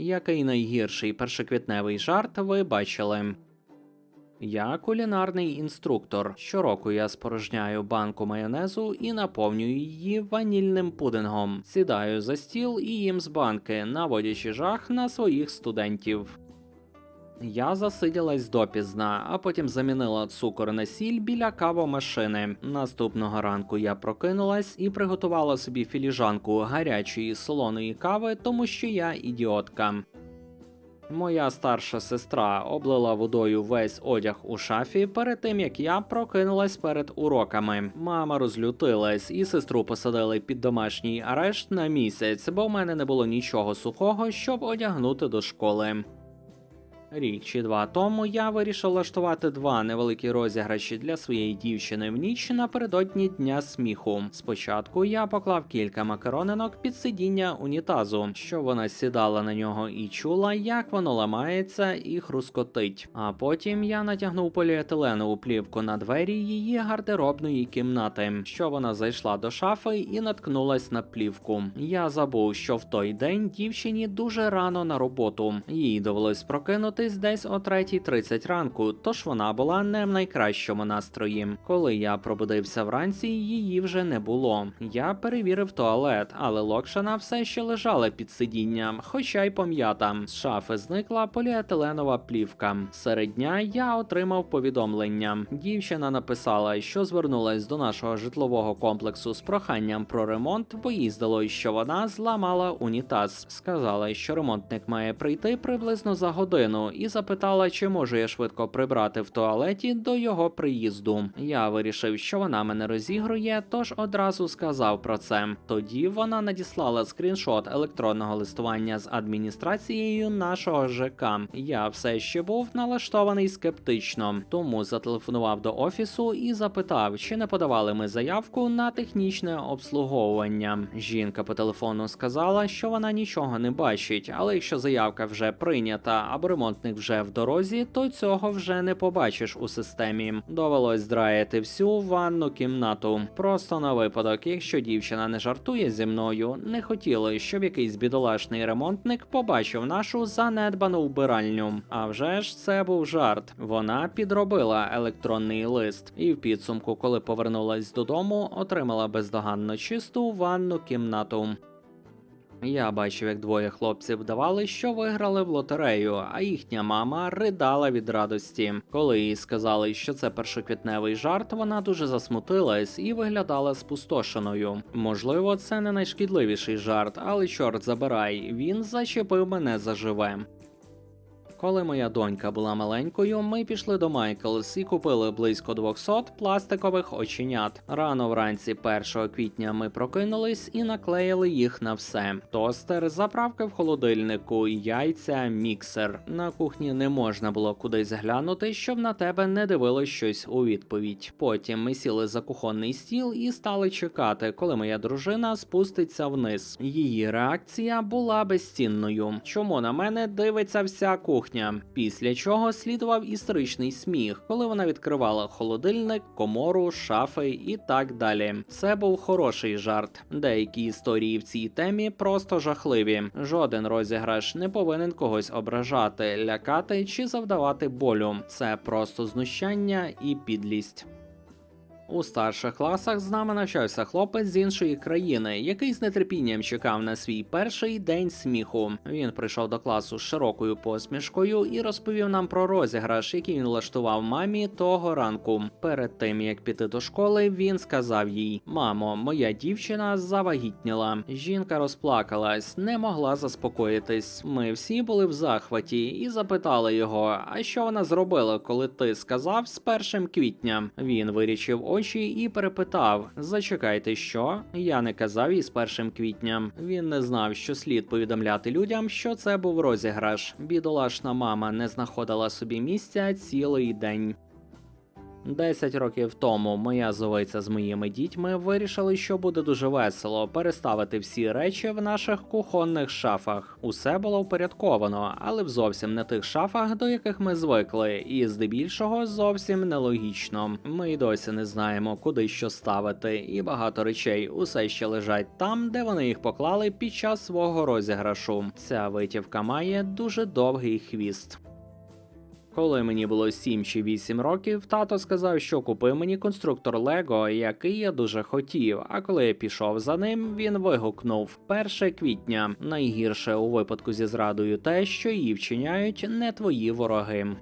Який найгірший першоквітневий жарт ви бачили? Я кулінарний інструктор. Щороку я спорожняю банку майонезу і наповнюю її ванільним пудингом. Сідаю за стіл і їм з банки, наводячи жах на своїх студентів. Я засиділась допізна, а потім замінила цукор на сіль біля кавомашини. Наступного ранку я прокинулась і приготувала собі філіжанку гарячої солоної кави, тому що я ідіотка. Моя старша сестра облила водою весь одяг у шафі перед тим як я прокинулась перед уроками. Мама розлютилась і сестру посадили під домашній арешт на місяць, бо в мене не було нічого сухого, щоб одягнути до школи. Рік чи два тому я вирішив влаштувати два невеликі розіграші для своєї дівчини в ніч напередодні дня сміху. Спочатку я поклав кілька макаронинок під сидіння унітазу, що вона сідала на нього і чула, як воно ламається і хрускотить. А потім я натягнув поліетиленову плівку на двері її гардеробної кімнати, що вона зайшла до шафи і наткнулась на плівку. Я забув, що в той день дівчині дуже рано на роботу. Їй довелось прокинутись десь о 3.30 ранку, тож вона була не в найкращому настрої. Коли я пробудився вранці, її вже не було. Я перевірив туалет, але локшина все ще лежала під сидінням, хоча й пом'ята. З шафи зникла поліетиленова плівка. Серед дня я отримав повідомлення. Дівчина написала, що звернулась до нашого житлового комплексу з проханням про ремонт, бо їй здалось, що вона зламала унітаз. Сказала, що ремонтник має прийти приблизно за годину, і запитала, чи можу я швидко прибрати в туалеті до його приїзду. Я вирішив, що вона мене розігрує, тож одразу сказав про це. Тоді вона надіслала скріншот електронного листування з адміністрацією нашого ЖК. Я все ще був налаштований скептично, тому зателефонував до офісу і запитав, чи не подавали ми заявку на технічне обслуговування. Жінка по телефону сказала, що вона нічого не бачить, але якщо заявка вже прийнята або ремонтник вже в дорозі, то цього вже не побачиш у системі. Довелось здраяти всю ванну кімнату. Просто на випадок, якщо дівчина не жартує зі мною, не хотіли, щоб якийсь бідолашний ремонтник побачив нашу занедбану вбиральню. А вже ж це був жарт. Вона підробила електронний лист, і в підсумку, коли повернулась додому, отримала бездоганно чисту ванну кімнату. Я бачив, як двоє хлопців вдавали, що виграли в лотерею, а їхня мама ридала від радості. Коли їй сказали, що це першоквітневий жарт, вона дуже засмутилась і виглядала спустошеною. Можливо, це не найшкідливіший жарт, але чорт забирай, він зачепив мене заживе. Коли моя донька була маленькою, ми пішли до Майклс і купили близько 200 пластикових оченят. Рано вранці 1 квітня ми прокинулись і наклеїли їх на все: тостер, заправки в холодильнику, яйця, міксер. На кухні не можна було кудись глянути, щоб на тебе не дивилось щось у відповідь. Потім ми сіли за кухонний стіл і стали чекати, коли моя дружина спуститься вниз. Її реакція була безцінною. Чому на мене дивиться вся кухня? Після чого слідував історичний сміх, коли вона відкривала холодильник, комору, шафи і так далі. Це був хороший жарт. Деякі історії в цій темі просто жахливі. Жоден розіграш не повинен когось ображати, лякати чи завдавати болю. Це просто знущання і підлість. У старших класах з нами навчався хлопець з іншої країни, який з нетерпінням чекав на свій перший день сміху. Він прийшов до класу з широкою посмішкою і розповів нам про розіграш, який він влаштував мамі того ранку. Перед тим як піти до школи, він сказав їй: Мамо, моя дівчина завагітніла. Жінка розплакалась, не могла заспокоїтись. Ми всі були в захваті і запитали його: а що вона зробила, коли ти сказав з першим квітня? Він вирічив очі і перепитав: Зачекайте, що? Я не казав із першим квітня. Він не знав, що слід повідомляти людям, що це був розіграш. Бідолашна мама не знаходила собі місця цілий день. Десять років тому моя зовиця з моїми дітьми вирішили, що буде дуже весело переставити всі речі в наших кухонних шафах. Усе було впорядковано, але в зовсім не тих шафах, до яких ми звикли, і здебільшого зовсім нелогічно. Ми й досі не знаємо, куди що ставити, і багато речей усе ще лежать там, де вони їх поклали під час свого розіграшу. Ця витівка має дуже довгий хвіст. Коли мені було 7 чи 8 років, тато сказав, що купив мені конструктор Лего, який я дуже хотів. А коли я пішов за ним, він вигукнув: 1 квітня. Найгірше у випадку зі зрадою те, що її вчиняють не твої вороги.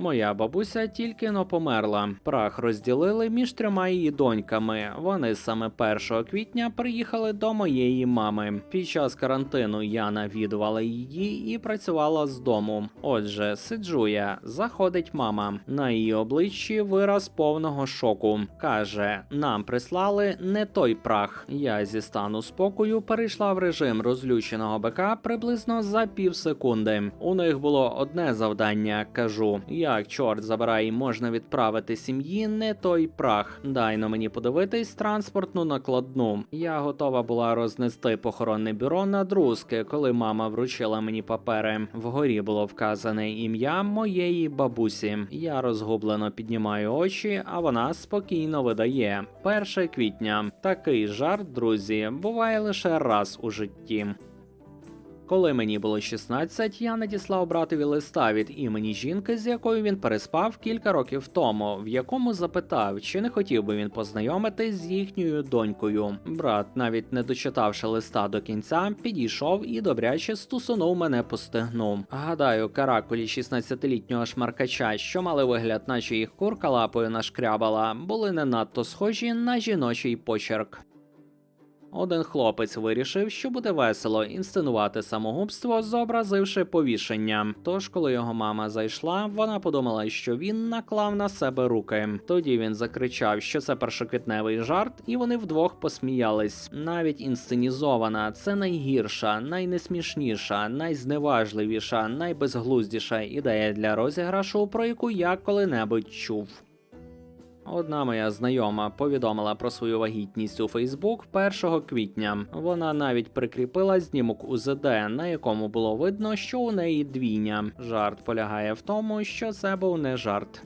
Моя бабуся тільки но померла. Прах розділили між трьома її доньками. Вони саме 1 квітня приїхали до моєї мами. Під час карантину я навідувала її і працювала з дому. Отже, сиджу я, заходить мама. На її обличчі вираз повного шоку. каже: нам прислали не той прах. Я зі стану спокою перейшла в режим розлюченого бика приблизно за пів секунди. У них було одне завдання. кажу, як чорт забирай, можна відправити сім'ї не той прах. Дайно мені подивитись транспортну накладну. Я готова була рознести похоронне бюро на друзки, коли мама вручила мені папери. Вгорі було вказане ім'я моєї бабусі. Я розгублено піднімаю очі, а вона спокійно видає. 1 квітня. Такий жарт, друзі, буває лише раз у житті. Коли мені було 16, я надіслав братові листа від імені жінки, з якою він переспав кілька років тому, в якому запитав, чи не хотів би він познайомитись з їхньою донькою. Брат, навіть не дочитавши листа до кінця, підійшов і добряче стусунув мене по стегну. Гадаю, каракулі 16-літнього шмаркача, що мали вигляд, наче їх курка лапою нашкрябала, були не надто схожі на жіночий почерк. Один хлопець вирішив, що буде весело інсценувати самогубство, зобразивши повішення. Тож, коли його мама зайшла, вона подумала, що він наклав на себе руки. Тоді він закричав, що це першоквітневий жарт, і вони вдвох посміялись. Навіть інсценізована, це найгірша, найнесмішніша, найзневажливіша, найбезглуздіша ідея для розіграшу, про яку я коли-небудь чув. Одна моя знайома повідомила про свою вагітність у Фейсбук 1 квітня. Вона навіть прикріпила знімок УЗД, на якому було видно, що у неї двійня. Жарт полягає в тому, що це був не жарт.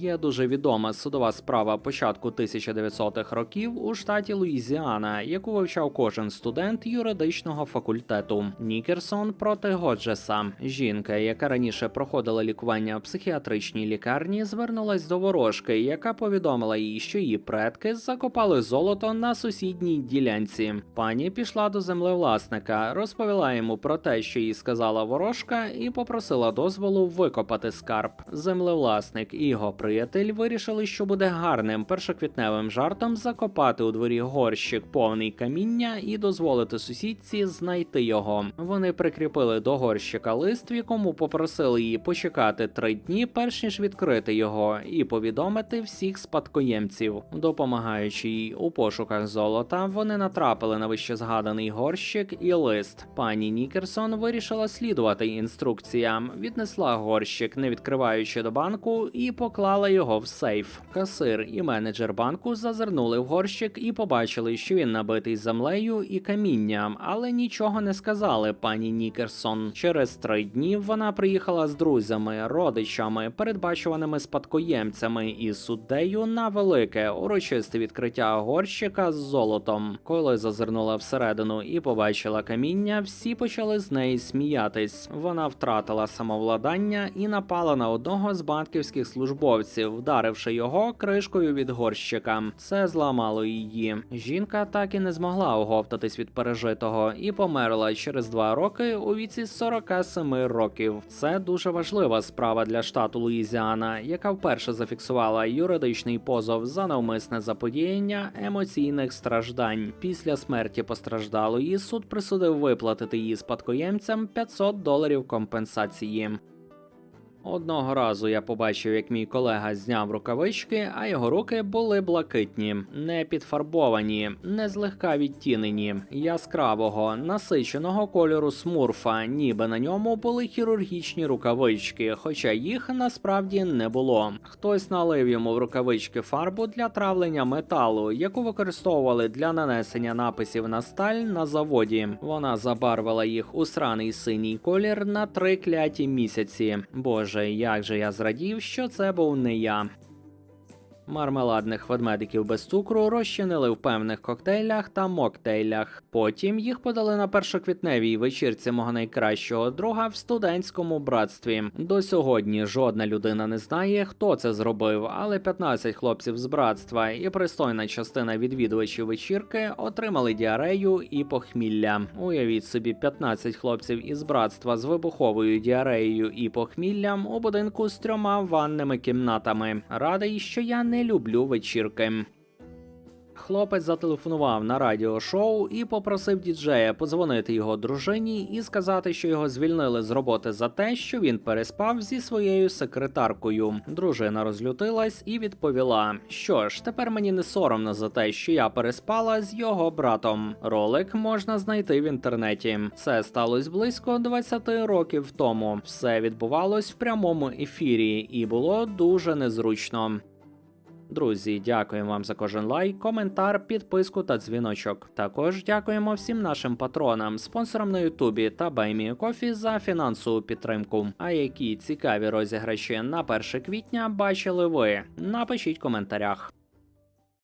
Є дуже відома судова справа початку 1900-х років у штаті Луїзіана, яку вивчав кожен студент юридичного факультету. Нікерсон проти Годжеса. Жінка, яка раніше проходила лікування в психіатричній лікарні, звернулась до ворожки, яка повідомила їй, що її предки закопали золото на сусідній ділянці. Пані пішла до землевласника, розповіла йому про те, що їй сказала ворожка, і попросила дозволу викопати скарб. Землевласник і його приятель вирішили, що буде гарним першоквітневим жартом закопати у дворі горщик повний каміння і дозволити сусідці знайти його. Вони прикріпили до горщика лист, в якому попросили її почекати три дні, перш ніж відкрити його, і повідомити всіх спадкоємців. Допомагаючи їй у пошуках золота, вони натрапили на вищезгаданий горщик і лист. Пані Нікерсон вирішила слідувати інструкціям, віднесла горщик, не відкриваючи до банку, і поклала його в сейф. Касир і менеджер банку зазирнули в горщик і побачили, що він набитий землею і камінням, але нічого не сказали пані Нікерсон. Через три дні вона приїхала з друзями, родичами, передбачуваними спадкоємцями і суддею на велике урочисте відкриття горщика з золотом. Коли зазирнула всередину і побачила каміння, всі почали з неї сміятись. Вона втратила самовладання і напала на одного з банківських службовців, вдаривши його кришкою від горщика. Це зламало її. Жінка так і не змогла оговтатись від пережитого і померла через два роки у віці 47 років. Це дуже важлива справа для штату Луїзіана, яка вперше зафіксувала юридичний позов за навмисне заподіяння емоційних страждань. Після смерті постраждалої суд присудив виплатити її спадкоємцям 500 доларів компенсації. Одного разу я побачив, як мій колега зняв рукавички, а його руки були блакитні, не підфарбовані, не злегка відтінені, яскравого, насиченого кольору смурфа, ніби на ньому були хірургічні рукавички, хоча їх насправді не було. Хтось налив йому в рукавички фарбу для травлення металу, яку використовували для нанесення написів на сталь на заводі. Вона забарвила їх у сраний синій колір на три кляті місяці. Боже, як же я зрадів, що це був не я. Мармеладних ведмедиків без цукру розчинили в певних коктейлях та моктейлях. Потім їх подали на першоквітневій вечірці мого найкращого друга в студентському братстві. До сьогодні жодна людина не знає, хто це зробив, але 15 хлопців з братства і пристойна частина відвідувачів вечірки отримали діарею і похмілля. Уявіть собі, 15 хлопців із братства з вибуховою діареєю і похміллям у будинку з трьома ванними кімнатами. Радий, що я не люблю вечірки. Хлопець зателефонував на радіошоу і попросив діджея подзвонити його дружині і сказати, що його звільнили з роботи за те, що він переспав зі своєю секретаркою. Дружина розлютилась і відповіла: що ж, тепер мені не соромно за те, що я переспала з його братом. Ролик можна знайти в інтернеті. Це сталося близько 20 років тому. Все відбувалось в прямому ефірі і було дуже незручно. Друзі, дякуємо вам за кожен лайк, коментар, підписку та дзвіночок. Також дякуємо всім нашим патронам, спонсорам на Ютубі та Баймікофі за фінансову підтримку. А які цікаві розіграші на 1 квітня бачили ви? Напишіть в коментарях.